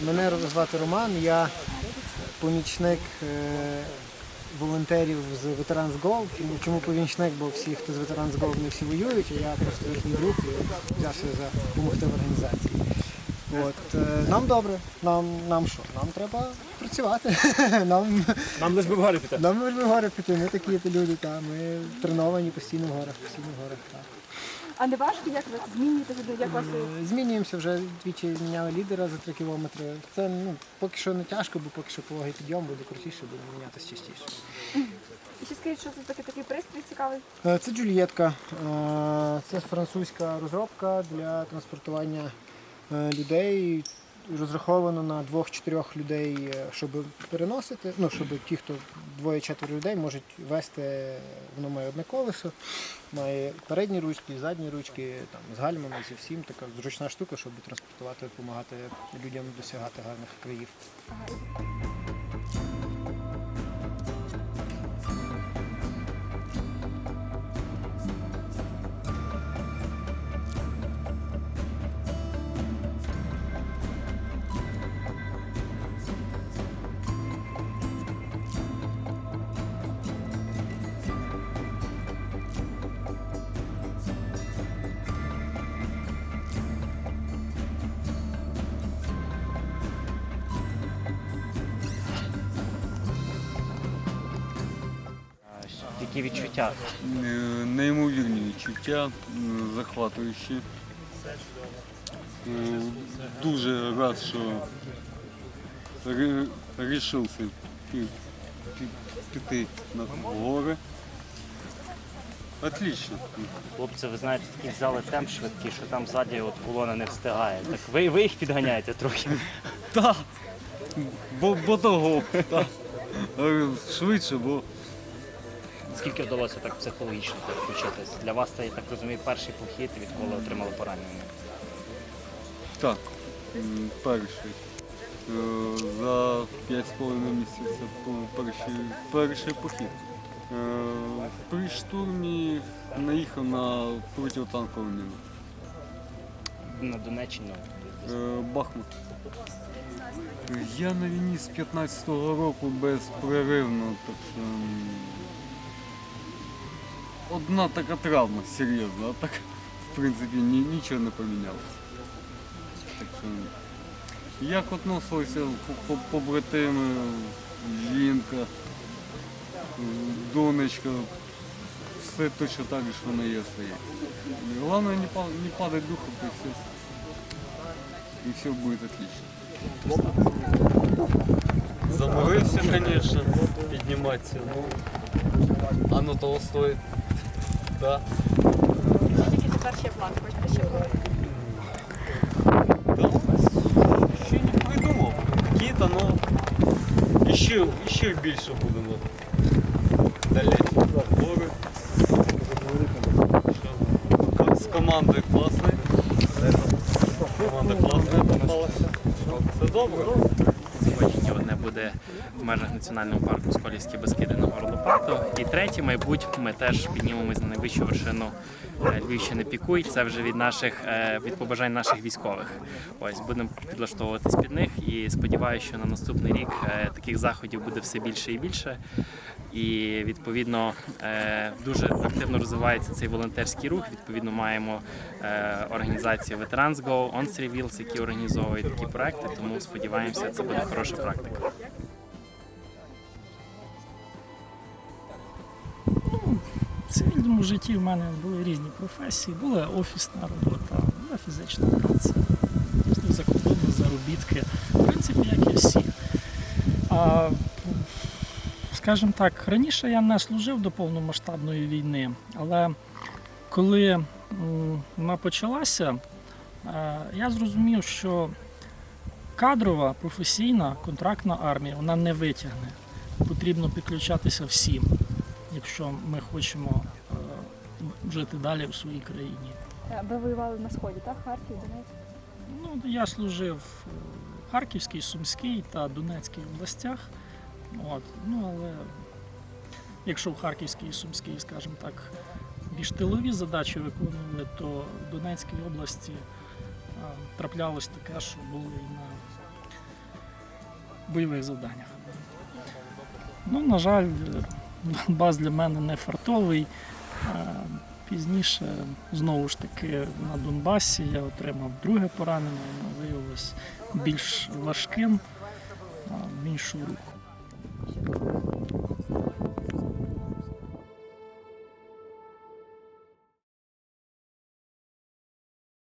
Мене звати Роман, я помічник е, волонтерів з Veterans Go. Чому, помічник? Бо всі, хто з Veterans Go, не всі воюють, а я просто їхній друг і взявся за допомогти в організації. От, е, нам добре, нам, нам що? Нам треба працювати. Нам, Нам лиш би в гори піти. нам ми в гори піти, ми такі люди, та, ми треновані постійно в горах, постійно в горах. Так. А не важко, як ви змінюєте, як вас Е, Змінюємося вже двічі зміняли лідера за три кілометри. Це ну, поки що не тяжко, бо поки що пологий підйом буде крутіше, буде мінятися частіше. і ще скажіть, що це таке такий пристрій цікавий? Е, Це Джульєтка. Е, Це французька розробка для транспортування е, людей. Розраховано на двох-чотирьох людей, е, щоб переносити. Ну, щоб ті, хто двоє-четверо людей можуть вести, воно має одне колесо, має передні ручки, задні ручки, там, з гальмами, зі всім. Така зручна штука, щоб транспортувати, допомагати людям досягати гарних країв. Які відчуття? Е, Неймовірні відчуття, е, захватуючі. Е, Дуже рад, що рішився пі- пі- піти на гори. Отлично. Хлопці, ви знаєте, такий взяли темп швидкий, що там ззаді от колона не встигає. Так ви, ви їх підганяєте трохи. Так, бо, того. Швидше, бо Скільки вдалося так психологічно підключитись? Для вас це, я так розумію, перший похід, відколи отримали поранення. так, м, перший. Е, За 5,5 місяців був перший, перший похід. Е, При штурмі наїхав на протитанкову міну. На Донеччині. Е, Бахмут. Я на війні з 15-го року безперервно, так що м, одна така травма серйозна, а так в принципі ні, нічого не помінялося. Так що, як по- побратими, жінка, донечка, все точно так же, що воно є своє. Главное не, па- не падать духом, и все, и все будет отлично. Заморився, звісно, підніматися. Ну, оно того стоїть. Да. Який тепер ще план? Хочете ще план? Да. Ще не придумав. Какие-то, ну, ще, ще більше будемо. Далі. Гори. З командою класною. Команда класна попалася. Все добре. Сьогодні одне буде в межах національного парку Сколівські Бескиди на Горлопату. І третє, мабуть, ми теж піднімемось на найвищу вершину е, Львівщини Пікуй. Це вже від наших е, від побажань наших військових. Ось будемо підлаштовуватись під них і сподіваюся, що на наступний рік е, таких заходів буде все більше і більше. І відповідно дуже активно розвивається цей волонтерський рух. Відповідно, маємо організацію Veterans Go, On Wheels, які організовують такі проекти. Тому сподіваємося, це буде хороша практика. В цивільному житті в мене були різні професії. Була офісна робота, була фізична праця, закордонні заробітки. В принципі, як і всі. А, скажімо так, раніше я не служив до повномасштабної війни, але коли вона почалася, я зрозумів, що кадрова, професійна, контрактна армія вона не витягне. Потрібно підключатися всім якщо ми хочемо е, жити далі в своїй країні. Е, Ви воювали на сході, так? Харків, Донецьк? Ну, я служив в Харківській, Сумській та Донецькій областях. От. Ну, але якщо в Харківській і Сумській, скажімо так, більш тилові задачі виконували, то в Донецькій області е, траплялось таке, що були і на бойових завданнях. Ну, на жаль, е, Донбас для мене не фартовий. Е, Пізніше, знову ж таки, на Донбасі я отримав друге поранення, воно виявилось більш важким, а, в іншу руку.